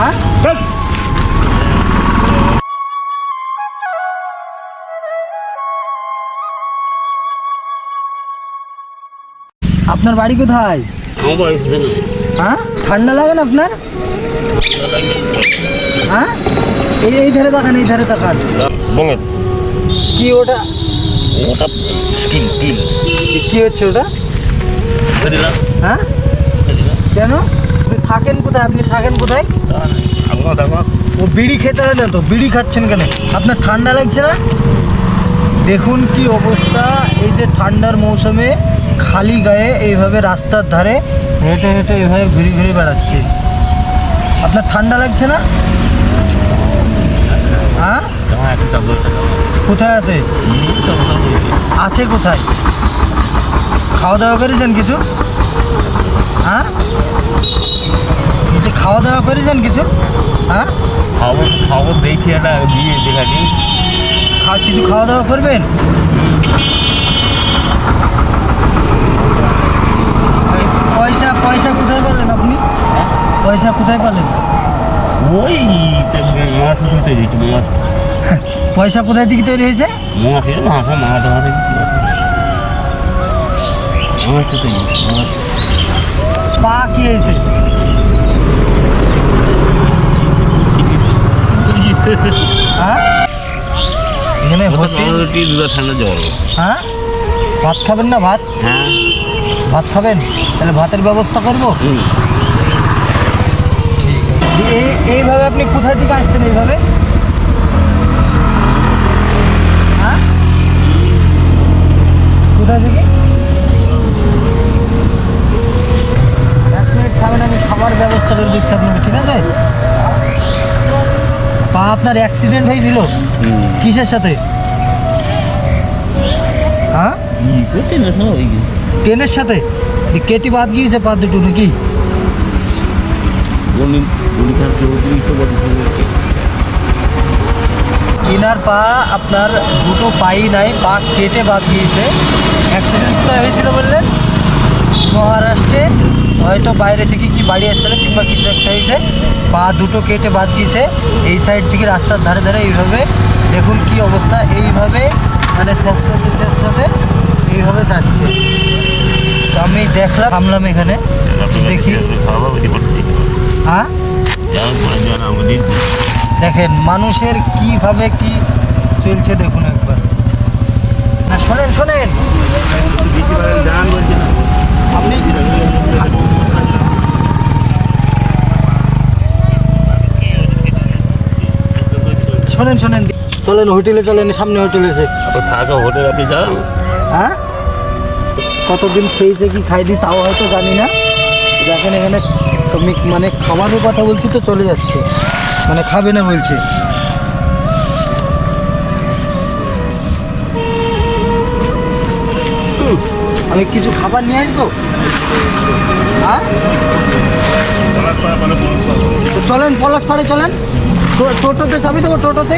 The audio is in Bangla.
হ্যাঁ আপনার বাড়ি কোথায়? হ্যাঁ? ঠান্ডা লাগে না আপনার? হ্যাঁ? এই এই ধারে তাকান এই ধারে তাকান। কি ওটা? ওটা কি হচ্ছে ওটা? হ্যাঁ? কেন? থাকেন কোথায়? আপনি থাকেন কোথায়? ও বিড়ি খেতে না তো? বিড়ি খাচ্ছেন কেন? আপনার ঠান্ডা লাগছে না? দেখুন কি অবস্থা। এই যে ঠান্ডার মৌসুমে খালি গায়ে এইভাবে রাস্তার ধারে হেঁটে হেঁটে এইভাবে ঘুরে ঘুরে বেড়াচ্ছে। আপনার ঠান্ডা লাগছে না? হ্যাঁ? কোথায় আছে? আছে কোথায়? খাওয়া দাওয়া করেছেন কিছু? হ্যাঁ? খাওয়া দাওয়া করেছেন কিছু? হ্যাঁ? খবর খবর দেখি একটা দিয়ে দেখাচ্ছি খা কিছু খাওয়া দাওয়া করবেন পয়সা পয়সা কোথায় পেলেন আপনি? পয়সা কোথায় পেলেন? ওই মাছ মাছ। পয়সা কোথায় থেকে তৈরি হয়েছে? মাছ এর মাছ মাছ মাছ মাছ। পা কি হয়েছে? হ্যাঁ? এখানে রুটি দুধ ঠান্ডা জল। হ্যাঁ? ভাত খাবেন না ভাত? হ্যাঁ। ভাত খাবেন? তাহলে ভাতের ব্যবস্থা করব? এই এইভাবে আপনি কোথায় থেকে আসছেন এইভাবে হ্যাঁ কোথায় থেকে এক মিনিট খাবেন আমি খাবার ব্যবস্থা করে দিচ্ছি আপনাকে ঠিক আছে পা আপনার অ্যাক্সিডেন্ট হয়েছিল? কিসের সাথে? হ্যাঁ? ট্রেনের সাথে? কেটে বাদ গিয়েছে পা দুটো নাকি? ইনার পা আপনার দুটো পাই নাই, পা কেটে বাদ গিয়েছে। অ্যাক্সিডেন্ট হয়েছিল বললেন? মহারাষ্ট্রে। হয়তো বাইরে থেকে কি বাড়ি এসেছিল কিংবা কিছু একটা হয়েছে, পা দুটো কেটে বাদ দিয়েছে, এই সাইড থেকে রাস্তার ধারে ধারে এইভাবে দেখুন কি অবস্থা, এইভাবে মানে স্বাস্থ্যতে স্বাস্থ্যতে এইভাবে যাচ্ছে। তো আমি দেখলাম, থামলাম এখানে, দেখি। হ্যাঁ? দেখেন, মানুষের কীভাবে কি চলছে দেখুন একবার। শোনেন শোনেন। আপনি শোনেন শোনেন। চলেন হোটেলে চলেন সামনে হোটেল এসে থাকা হোটেল আপনি যান। হ্যাঁ? কতদিন খেয়েছে কি খাইনি তাও হয়তো জানি না। দেখেন এখানে আমি মানে খাবারের কথা বলছি তো চলে যাচ্ছে। মানে খাবে না বলছে। আমি কিছু খাবার নিয়ে আসব? হ্যাঁ? তো চলেন পলাশ পাড়ে চলেন। টোটোতে চাবি দেবো টোটোতে?